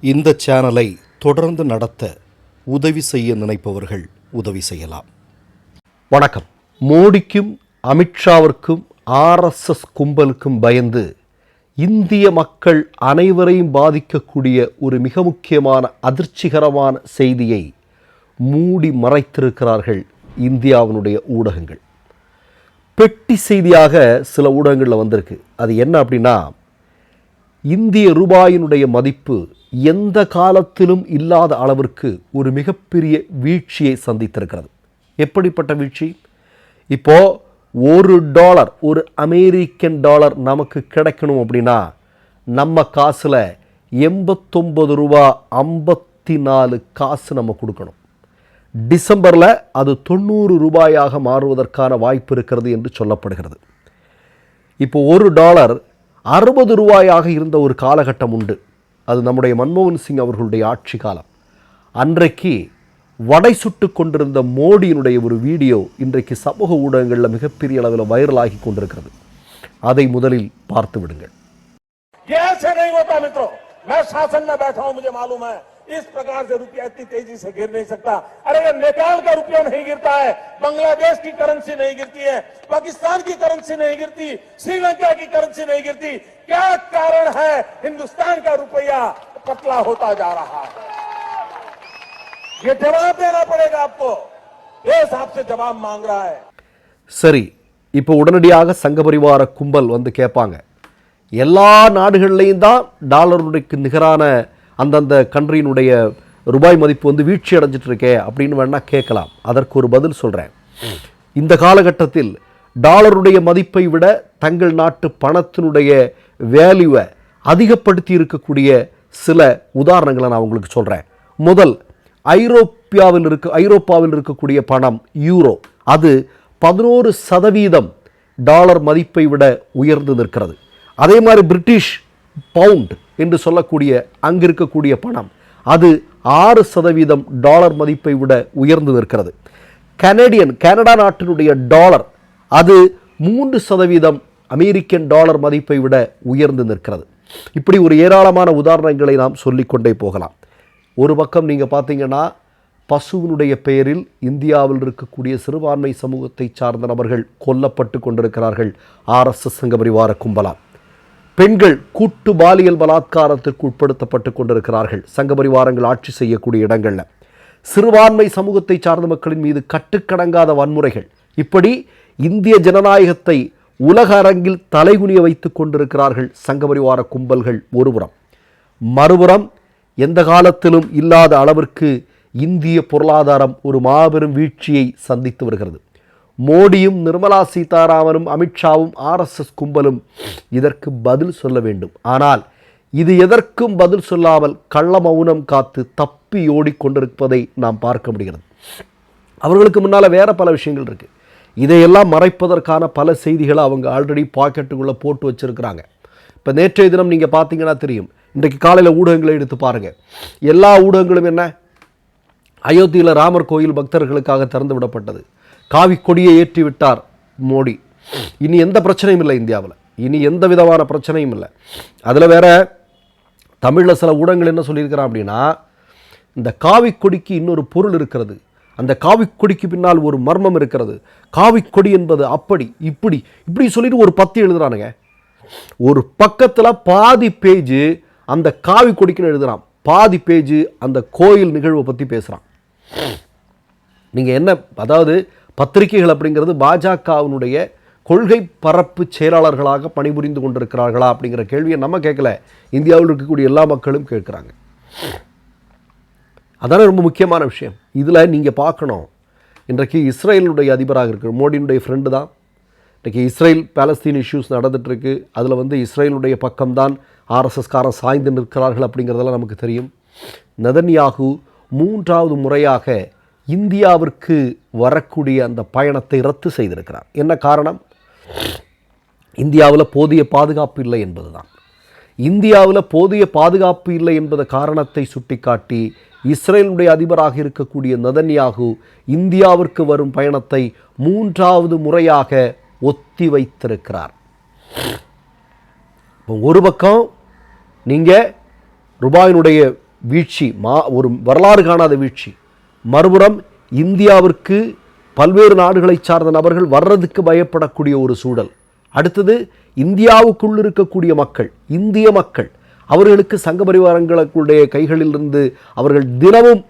இந்த சேனலை தொடர்ந்து நடத்த உதவி செய்ய நினைப்பவர்கள் உதவி செய்யலாம். வணக்கம். மோடிக்கும் அமித்ஷாவிற்கும் ஆர்எஸ்எஸ் கும்பலுக்கும் பயந்து இந்திய மக்கள் அனைவரையும் பாதிக்கக்கூடிய ஒரு மிக முக்கியமான அதிர்ச்சிகரமான செய்தியை மூடி மறைத்திருக்கிறார்கள் இந்தியாவினுடைய ஊடகங்கள். பெட்டி செய்தியாக சில ஊடகங்களில் வந்திருக்கு. அது என்ன அப்படின்னா இந்திய ரூபாயினுடைய மதிப்பு எந்த காலத்திலும் இல்லாத அளவிற்கு ஒரு மிகப்பெரிய வீழ்ச்சியை சந்தித்திருக்கிறது. எப்படிப்பட்ட வீழ்ச்சி? இப்போ ஒரு டாலர் ஒரு அமெரிக்கன் டாலர் நமக்கு கிடைக்கணும் அப்படின்னா நம்ம காசில் எண்பத்தொம்பது ரூபா ஐம்பத்தி நாலு காசு நம்ம கொடுக்கணும். டிசம்பரில் அது தொண்ணூறு ரூபாயாக மாறுவதற்கான வாய்ப்பு இருக்கிறது என்று சொல்லப்படுகிறது. இப்போ ஒரு டாலர் அறுபது ரூபாயாக இருந்த ஒரு காலகட்டம் உண்டு. அது நம்முடைய மன்மோகன் சிங் அவர்களுடைய ஆட்சி காலம். அன்றைக்கு வடை சுட்டு கொண்டிருந்த மோடியினுடைய ஒரு வீடியோ இன்றைக்கு சமூக ஊடகங்களில் மிகப்பெரிய அளவில் வைரலாகி கொண்டிருக்கிறது. அதை முதலில் பார்த்து விடுங்கள். ये ऐसे नहीं होता मित्रों मैं शासन में बैठा हूं मुझे मालूम है इस प्रकार से रुपया इतनी तेजी से गिर नहीं सकता अरे ये नेपाल का रुपया नहीं गिरता है बांग्लादेश की करेंसी नहीं गिरती है पाकिस्तान की करेंसी नहीं गिरती श्रीलंका की करेंसी नहीं गिरती क्या कारण है हिंदुस्तान का रुपया पतला होता जा रहा है ये जवाब देना पड़ेगा आपको देश आपसे जवाब मांग रहा है சரி இப்போ உடனடியாக சங்க பரிவார கும்பல் வந்து கேட்பாங்க எல்லா நாடுகள்லையும் தான் டாலருடைய நிகரான அந்தந்த கண்ட்ரியினுடைய ரூபாய் மதிப்பு வந்து வீழ்ச்சி அடைஞ்சிட்டு இருக்கே அப்படின்னு வேணால் கேட்கலாம். அதற்கு ஒரு பதில் சொல்கிறேன் இந்த காலகட்டத்தில் டாலருடைய மதிப்பை விட தங்கள் நாட்டு பணத்தினுடைய வேல்யூவை அதிகப்படுத்தி இருக்கக்கூடிய சில உதாரணங்களை நான் உங்களுக்கு சொல்கிறேன் முதல் ஐரோப்பியாவில் இருக்க ஐரோப்பாவில் இருக்கக்கூடிய பணம் யூரோ. அது பதினோரு சதவீதம் டாலர் மதிப்பை விட உயர்ந்து நிற்கிறது. அதே மாதிரி பிரிட்டிஷ் பவுண்ட் என்று சொல்லக்கூடிய அங்கு இருக்கக்கூடிய பணம். அது ஆறு சதவீதம் டாலர் மதிப்பை விட உயர்ந்து நிற்கிறது. கனடியன் கனடா நாட்டினுடைய டாலர் அது மூன்று சதவீதம் அமெரிக்கன் டாலர் மதிப்பை விட உயர்ந்து நிற்கிறது. இப்படி ஒரு ஏராளமான உதாரணங்களை நாம் சொல்லிக்கொண்டே போகலாம். ஒரு பக்கம் நீங்கள் பார்த்தீங்கன்னா பசுவினுடைய பெயரில் இந்தியாவில் இருக்கக்கூடிய சிறுபான்மை சமூகத்தை சார்ந்த நபர்கள் கொல்லப்பட்டு கொண்டிருக்கிறார்கள். ஆர்எஸ்எஸ் சங்க பரிவார கும்பலாம். பெண்கள் கூட்டு பாலியல் பலாத்காரத்திற்கு உட்படுத்தப்பட்டு கொண்டிருக்கிறார்கள். சங்க பரிவாரங்கள் ஆட்சி செய்யக்கூடிய இடங்களில். சிறுபான்மை சமூகத்தை சார்ந்த மக்களின் மீது கட்டுக்கடங்காத வன்முறைகள். இப்படி இந்திய ஜனநாயகத்தை உலக அரங்கில் தலைகுனிய வைத்து கொண்டிருக்கிறார்கள் சங்க பரிவார கும்பல்கள் ஒருபுறம். மறுபுறம் எந்த காலத்திலும் இல்லாத அளவிற்கு இந்திய பொருளாதாரம் ஒரு மாபெரும் வீழ்ச்சியை சந்தித்து வருகிறது. மோடியும் நிர்மலா சீதாராமனும் அமித்ஷாவும் ஆர்எஸ்எஸ் கும்பலும் இதற்கு பதில் சொல்ல வேண்டும். ஆனால் இது எதற்கும் பதில் சொல்லாமல் கள்ள மௌனம் காத்து தப்பி ஓடிக்கொண்டிருப்பதை நாம் பார்க்க முடிகிறது. அவர்களுக்கு முன்னால் வேறு பல விஷயங்கள் இருக்குது இதையெல்லாம் மறைப்பதற்கான பல செய்திகளை அவங்க ஆல்ரெடி பாக்கெட்டுக்குள்ளே போட்டு வச்சிருக்கிறாங்க. இப்போ நேற்றைய தினம் நீங்கள் பார்த்தீங்கன்னா தெரியும். இன்றைக்கு காலையில் ஊடகங்களை எடுத்து பாருங்கள் எல்லா ஊடகங்களும் என்ன? அயோத்தியில் ராமர் கோயில் பக்தர்களுக்காக திறந்து விடப்பட்டது. காவி கொடியை ஏற்றி விட்டார் மோடி. இனி எந்த பிரச்சனையும் இல்லை இந்தியாவில். இனி எந்த விதமான பிரச்சனையும் இல்லை. அதில் வேற தமிழில் சில ஊடகங்கள் என்ன சொல்லியிருக்கிறான் அப்படின்னா இந்த காவிக்கொடிக்கு இன்னொரு பொருள் இருக்கிறது. அந்த காவி கொடிக்கு பின்னால் ஒரு மர்மம் இருக்கிறது. காவிக்கொடி என்பது அப்படி இப்படி இப்படி சொல்லிட்டு ஒரு பத்தி எழுதுறானுங்க. ஒரு பக்கத்தில் பாதி பேஜ் அந்த காவி கொடிக்குன்னு எழுதுறான். பாதி பேஜ் அந்த கோயில் நிகழ்வை பற்றி பேசுகிறான் நீங்கள் என்ன அதாவது பத்திரிகைகள் அப்படிங்கிறது பாஜகவினுடைய கொள்கை பரப்பு செயலாளர்களாக பணிபுரிந்து கொண்டிருக்கிறார்களா அப்படிங்கிற கேள்வியை நம்ம கேட்கல. இந்தியாவில் இருக்கக்கூடிய எல்லா மக்களும் கேட்குறாங்க. அதான ரொம்ப முக்கியமான விஷயம். இதில் நீங்கள் பார்க்கணும். இன்றைக்கு இஸ்ரேலுடைய அதிபராக இருக்கிற மோடியினுடைய ஃப்ரெண்டு தான். இன்றைக்கி இஸ்ரேல் பேலஸ்தீன் இஷ்யூஸ் நடந்துகிட்ருக்கு அதில் வந்து இஸ்ரேலுடைய பக்கம்தான் ஆர்எஸ்எஸ்காரன் சாய்ந்து நிற்கிறார்கள் அப்படிங்கிறதெல்லாம் நமக்கு தெரியும். நதன்யாகு மூன்றாவது முறையாக இந்தியாவிற்கு வரக்கூடிய அந்த பயணத்தை ரத்து செய்திருக்கிறார். என்ன காரணம்? இந்தியாவில் போதிய பாதுகாப்பு இல்லை என்பதுதான். இந்தியாவில் போதிய பாதுகாப்பு இல்லை என்பத காரணத்தை சுட்டிக்காட்டி இஸ்ரேலுடைய அதிபராக இருக்கக்கூடிய நதன்யாகு இந்தியாவிற்கு வரும் பயணத்தை மூன்றாவது முறையாக ஒத்தி வைத்திருக்கிறார். ஒரு பக்கம் நீங்கள் ரூபாயினுடைய வீழ்ச்சி மா ஒரு வரலாறு காணாத வீழ்ச்சி மறுபுறம் இந்தியாவிற்கு பல்வேறு நாடுகளை சார்ந்த நபர்கள் வர்றதுக்கு பயப்படக்கூடிய ஒரு சூழல். அடுத்தது இந்தியாவுக்குள் இருக்கக்கூடிய மக்கள் இந்திய மக்கள் அவர்களுக்கு சங்க பரிவாரங்களுடைய கைகளிலிருந்து அவர்கள் தினமும்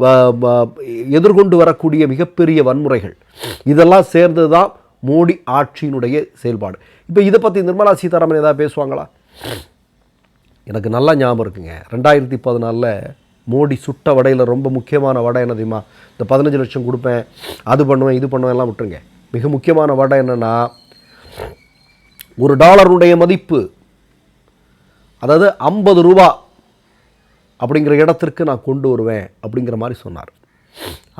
வ- எதிர்கொண்டு வரக்கூடிய மிகப்பெரிய வன்முறைகள். இதெல்லாம் சேர்ந்தது தான் மோடி ஆட்சியினுடைய செயல்பாடு. இப்போ இதை பற்றி நிர்மலா சீதாராமன் ஏதாவது பேசுவாங்களா? எனக்கு நல்லா ஞாபகம் இருக்குங்க. ரெண்டாயிரத்தி பதினாலில் மோடி சுட்ட வடையில் ரொம்ப முக்கியமான வடை என்ன தெரியுமா? இந்த பதினஞ்சு லட்சம் கொடுப்பேன் அது பண்ணுவேன் இது பண்ணுவேன் எல்லாம் விட்டுருங்க. மிக முக்கியமான வடை என்னென்னா ஒரு டாலருடைய மதிப்பு அதாவது ஐம்பது ரூபா அப்படிங்கிற இடத்திற்கு நான் கொண்டு வருவேன் அப்படிங்கிற மாதிரி சொன்னார்.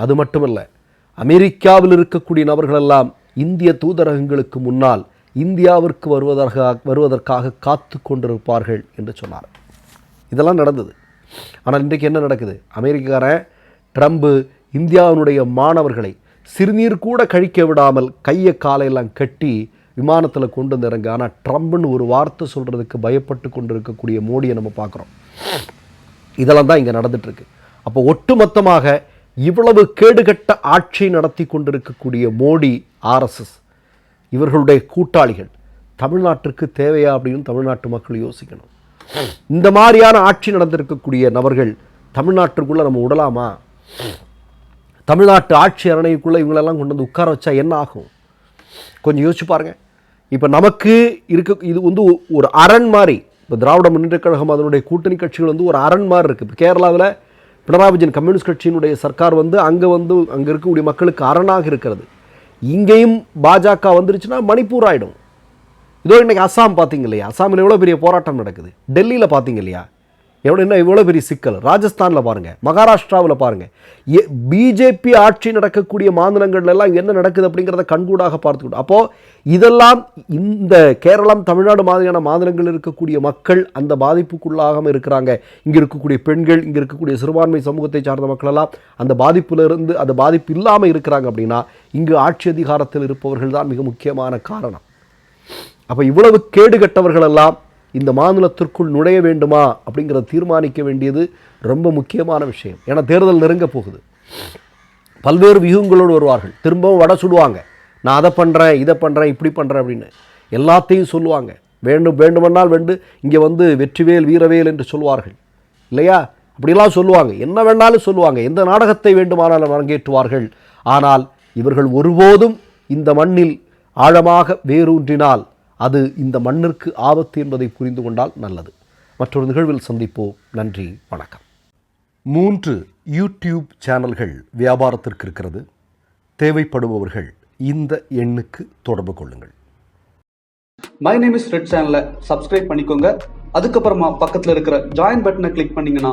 அது மட்டுமல்ல அமெரிக்காவில் இருக்கக்கூடிய நபர்களெல்லாம் இந்திய தூதரகங்களுக்கு முன்னால் இந்தியாவிற்கு வருவதற்காக வருவதற்காக காத்து கொண்டிருப்பார்கள் என்று சொன்னார். இதெல்லாம் நடந்தது. ஆனால் இன்றைக்கு என்ன நடக்குது? அமெரிக்காரன் ட்ரம்ப்பு இந்தியாவினுடைய மாணவர்களை சிறுநீர் கூட கழிக்க விடாமல் கையை காலையெல்லாம் கட்டி விமானத்தில் கொண்டு வந்து இறங்க. ஆனால் ட்ரம்ப்னு ஒரு வார்த்தை சொல்கிறதுக்கு பயப்பட்டு கொண்டு இருக்கக்கூடிய மோடியை நம்ம பார்க்குறோம். இதெல்லாம் தான் இங்கே நடந்துட்டுருக்கு. அப்போ ஒட்டுமொத்தமாக இவ்வளவு கேடுகட்ட ஆட்சி நடத்தி கொண்டிருக்கக்கூடிய மோடி ஆர்எஸ்எஸ் இவர்களுடைய கூட்டாளிகள் தமிழ்நாட்டிற்கு தேவையா அப்படின்னு தமிழ்நாட்டு மக்கள் யோசிக்கணும். இந்த மாதிரியான ஆட்சி நடந்திருக்கக்கூடிய நபர்கள் தமிழ்நாட்டிற்குள்ளே நம்ம விடலாமா? தமிழ்நாட்டு ஆட்சி அரணைக்குள்ளே இவங்களெல்லாம் கொண்டு வந்து உட்கார வச்சா என்ன ஆகும்? கொஞ்சம் யோசிச்சு பாருங்கள் இப்போ நமக்கு இருக்க இது வந்து ஒரு அரண் மாதிரி. இப்போ திராவிட முன்னேற்ற கழகம் அதனுடைய கூட்டணி கட்சிகள் வந்து ஒரு அரண் மாதிரி இருக்குது இப்போ கேரளாவில் பினராயி விஜயன் கம்யூனிஸ்ட் கட்சியினுடைய சர்க்கார் வந்து அங்கே வந்து அங்கே இருக்கக்கூடிய மக்களுக்கு அரணாக இருக்கிறது. இங்கேயும் பாஜக வந்துருச்சுன்னா மணிப்பூர் ஆகிடும் இதோ இன்றைக்கி அசாம் பார்த்தீங்க இல்லையா? அசாமில் எவ்வளோ பெரிய போராட்டம் நடக்குது? டெல்லியில் பார்த்தீங்க இல்லையா? எவ்வளோ என்ன இவ்வளோ பெரிய சிக்கல்? ராஜஸ்தானில் பாருங்கள் மகாராஷ்டிராவில் பாருங்கள் பிஜேபி ஆட்சி நடக்கக்கூடிய மாநிலங்கள்ல எல்லாம் என்ன நடக்குது அப்படிங்கிறத கண்கூடாக பார்த்துக்கிட்டோம் அப்போது இதெல்லாம் இந்த கேரளம் தமிழ்நாடு மாதிரியான மாநிலங்கள் இருக்கக்கூடிய மக்கள் அந்த பாதிப்புக்குள்ளாகாமல் இருக்கிறாங்க. இங்கே இருக்கக்கூடிய பெண்கள் இங்கே இருக்கக்கூடிய சிறுபான்மை சமூகத்தை சார்ந்த மக்களெல்லாம் அந்த பாதிப்பிலிருந்து அந்த பாதிப்பு இல்லாமல் இருக்கிறாங்க அப்படின்னா இங்கு ஆட்சி அதிகாரத்தில் இருப்பவர்கள் தான் மிக முக்கியமான காரணம். அப்போ இவ்வளவு கேடு கட்டவர்களெல்லாம் இந்த மாநிலத்திற்குள் நுழைய வேண்டுமா அப்படிங்கிறத தீர்மானிக்க வேண்டியது ரொம்ப முக்கியமான விஷயம். ஏன்னா தேர்தல் நெருங்க போகுது. பல்வேறு வியூகங்களோடு வருவார்கள். திரும்பவும் வடை சுடுவாங்க. நான் அதை பண்ணுறேன் இதை பண்ணுறேன் இப்படி பண்ணுறேன் அப்படின்னு. எல்லாத்தையும் சொல்லுவாங்க. வேண்டும் வேண்டுமென்றால் வேண்டு இங்கே வந்து வெற்றிவேல் வீரவேல் என்று சொல்வார்கள் இல்லையா? அப்படிலாம் சொல்லுவாங்க. என்ன வேணாலும் சொல்லுவாங்க. எந்த நாடகத்தை வேண்டுமானாலும் அரங்கேற்றுவார்கள். ஆனால் இவர்கள் ஒருபோதும் இந்த மண்ணில் ஆழமாக வேரூன்றினால் அது இந்த மண்ணிற்கு ஆபத்து என்பதை புரிந்து கொண்டால் நல்லது. மற்றொரு நிகழ்வில் சந்திப்போம். நன்றி வணக்கம். மூன்று யூடியூப் சேனல்கள் வியாபாரத்திற்கு இருக்கிறது. தேவைப்படுபவர்கள் இந்த எண்ணுக்கு தொடர்பு கொள்ளுங்கள். மை நேம் இஸ் ரெட் சேனலை சப்ஸ்கிரைப் பண்ணிக்கோங்க. அதுக்கப்புறமா பக்கத்தில் இருக்கிற ஜாயின் பட்டனை கிளிக் பண்ணீங்கன்னா